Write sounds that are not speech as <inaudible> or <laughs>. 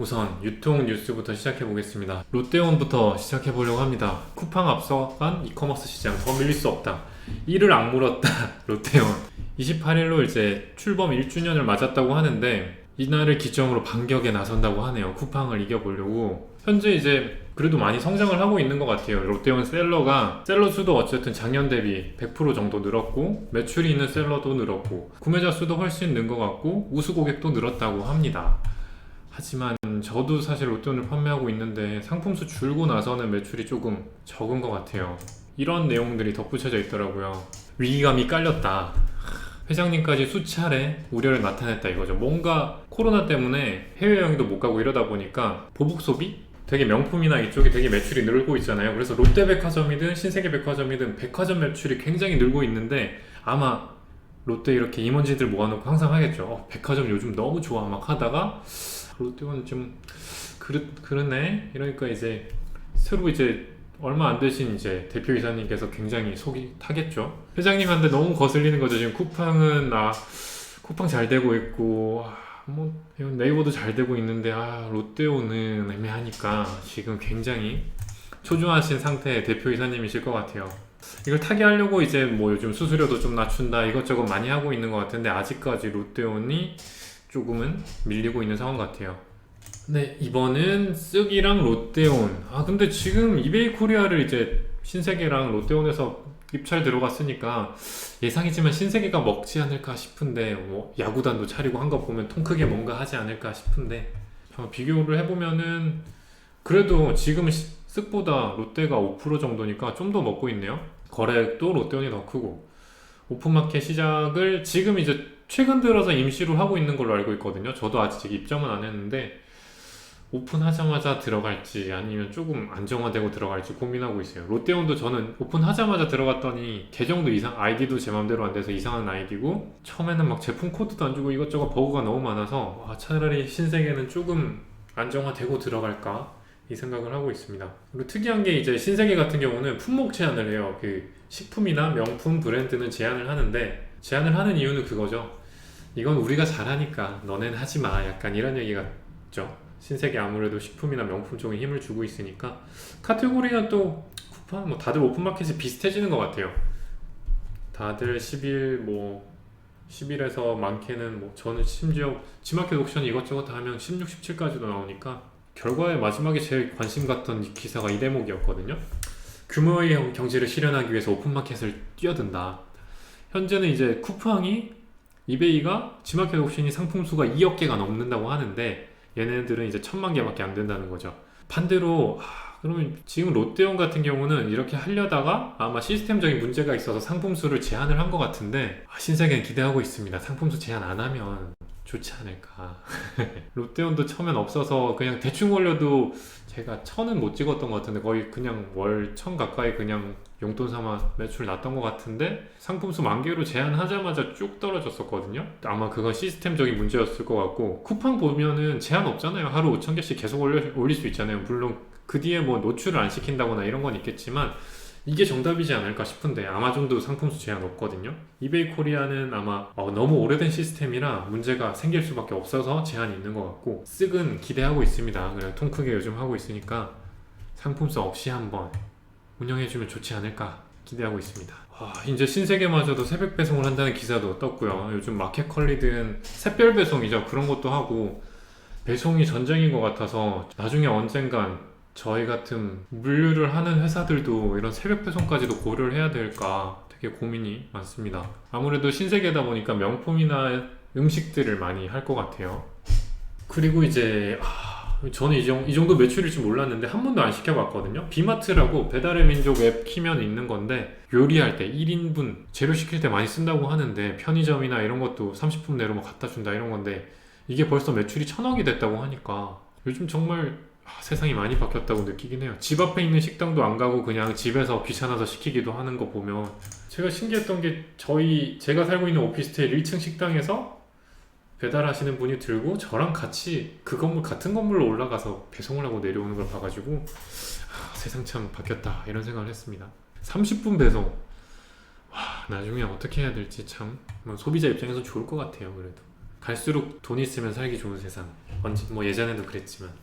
우선 유통 뉴스부터 시작해 보겠습니다. 롯데온부터 시작해 보려고 합니다. 쿠팡 앞서간 이커머스 시장 더 밀릴 수 없다. 이를 악물었다. <laughs> 롯데온. 28일로 이제 출범 1주년을 맞았다고 하는데 이날을 기점으로 반격에 나선다고 하네요. 쿠팡을 이겨보려고. 현재 이제 그래도 많이 성장을 하고 있는 것 같아요. 롯데온 셀러가 셀러 수도 어쨌든 작년 대비 100% 정도 늘었고 매출이 있는 셀러도 늘었고 구매자 수도 훨씬 는 것 같고 우수 고객도 늘었다고 합니다. 하지만 저도 사실 롯데온을 판매하고 있는데 상품수 줄고 나서는 매출이 조금 적은 것 같아요. 이런 내용들이 덧붙여져 있더라고요. 위기감이 깔렸다. 회장님까지 수차례 우려를 나타냈다 이거죠. 뭔가 코로나 때문에 해외 여행도 못 가고 이러다 보니까 보복 소비? 되게 명품이나 이쪽이 되게 매출이 늘고 있잖아요. 그래서 롯데백화점이든 신세계백화점이든 백화점 매출이 굉장히 늘고 있는데 아마 롯데 이렇게 임원진들 모아놓고 항상 하겠죠. 어, 백화점 요즘 너무 좋아 막 하다가 롯데는 좀 그렇 그러네. 이러니까 이제 새로 이제 얼마 안 되신 이제 대표 이사님께서 굉장히 속이 타겠죠. 회장님한테 너무 거슬리는 거죠. 지금 쿠팡은 아 쿠팡 잘 되고 있고 아, 뭐 네이버도 잘 되고 있는데 아 롯데오는 애매하니까 지금 굉장히 초조하신 상태의 대표 이사님이실 것 같아요. 이걸 타개하려고 이제 뭐 요즘 수수료도 좀 낮춘다 이것저것 많이 하고 있는 것 같은데 아직까지 롯데온이 조금은 밀리고 있는 상황 같아요. 네, 이번은 쓱이랑 롯데온. 아, 근데 지금 이베이 코리아를 이제 신세계랑 롯데온에서 입찰 들어갔으니까 예상이지만 신세계가 먹지 않을까 싶은데 뭐 야구단도 차리고 한 거 보면 통 크게 뭔가 하지 않을까 싶은데 비교를 해보면은 그래도 지금 시- 쓱보다 롯데가 5% 정도니까 좀 더 먹고 있네요. 거래액도 롯데온이 더 크고 오픈마켓 시작을 지금 이제 최근 들어서 임시로 하고 있는 걸로 알고 있거든요. 저도 아직 입점은 안 했는데 오픈하자마자 들어갈지 아니면 조금 안정화되고 들어갈지 고민하고 있어요. 롯데온도 저는 오픈하자마자 들어갔더니 계정도 이상 아이디도 제 맘대로 안 돼서 이상한 아이디고 처음에는 막 제품 코드도 안 주고 이것저것 버그가 너무 많아서 와, 차라리 신세계는 조금 안정화되고 들어갈까 이 생각을 하고 있습니다. 그리고 특이한 게 이제 신세계 같은 경우는 품목 제한을 해요. 그 식품이나 명품 브랜드는 제한을 하는데 제한을 하는 이유는 그거죠. 이건 우리가 잘하니까 너넨 하지 마. 약간 이런 얘기 같죠. 신세계 아무래도 식품이나 명품 쪽에 힘을 주고 있으니까 카테고리는 또 쿠팡 뭐 다들 오픈마켓이 비슷해지는 것 같아요. 다들 10일 뭐 10일에서 많게는 뭐 저는 심지어 지마켓 옥션 이것저것 다 하면 16, 17까지도 나오니까 결과에 마지막에 제일 관심 갔던 이 기사가 이 대목이었거든요. 규모의 경- 경제를 실현하기 위해서 오픈마켓을 뛰어든다. 현재는 이제 쿠팡이 이베이가 지마켓 옥션이 상품 수가 2억 개가 넘는다고 하는데 얘네들은 이제 천만 개밖에 안 된다는 거죠. 반대로 하, 그러면 지금 롯데온 같은 경우는 이렇게 하려다가 아마 시스템적인 문제가 있어서 상품 수를 제한을 한 것 같은데 아, 신세계는 기대하고 있습니다. 상품 수 제한 안 하면 좋지 않을까. <laughs> 롯데온도 처음엔 없어서 그냥 대충 올려도 제가 천은 못 찍었던 것 같은데 거의 그냥 월 천 가까이 그냥 용돈 삼아 매출 났던 것 같은데 상품수 만 개로 제한하자마자 쭉 떨어졌었거든요. 아마 그건 시스템적인 문제였을 것 같고 쿠팡 보면은 제한 없잖아요. 하루 5천 개씩 계속 올려, 올릴 수 있잖아요. 물론 그 뒤에 뭐 노출을 안 시킨다거나 이런 건 있겠지만 이게 정답이지 않을까 싶은데 아마존도 상품 수 제한 없거든요. 이베이 코리아는 아마 어, 너무 오래된 시스템이라 문제가 생길 수밖에 없어서 제한이 있는 것 같고 쓱은 기대하고 있습니다. 그냥 통 크게 요즘 하고 있으니까 상품수 없이 한번 운영해주면 좋지 않을까 기대하고 있습니다. 와, 이제 신세계마저도 새벽 배송을 한다는 기사도 떴고요. 요즘 마켓컬리든 샛별 배송이죠. 그런 것도 하고 배송이 전쟁인 것 같아서 나중에 언젠간 저희 같은 물류를 하는 회사들도 이런 새벽 배송까지도 고려를 해야 될까 되게 고민이 많습니다. 아무래도 신세계다 보니까 명품이나 음식들을 많이 할 것 같아요. 그리고 이제 아, 저는 이, 정, 이 정도 매출일 줄 몰랐는데 한 번도 안 시켜봤거든요. 비마트라고 배달의 민족 앱 키면 있는 건데 요리할 때 1인분 재료 시킬 때 많이 쓴다고 하는데 편의점이나 이런 것도 30분 내로 뭐 갖다 준다 이런 건데 이게 벌써 매출이 천억이 됐다고 하니까 요즘 정말 아, 세상이 많이 바뀌었다고 느끼긴 해요. 집 앞에 있는 식당도 안 가고 그냥 집에서 귀찮아서 시키기도 하는 거 보면 제가 신기했던 게 저희 제가 살고 있는 오피스텔 1층 식당에서 배달하시는 분이 들고 저랑 같이 그 건물 같은 건물로 올라가서 배송을 하고 내려오는 걸 봐가지고 아, 세상 참 바뀌었다 이런 생각을 했습니다. 30분 배송 와 나중에 어떻게 해야 될지 참 뭐 소비자 입장에서 좋을 것 같아요 그래도 갈수록 돈 있으면 살기 좋은 세상. 언제 뭐 예전에도 그랬지만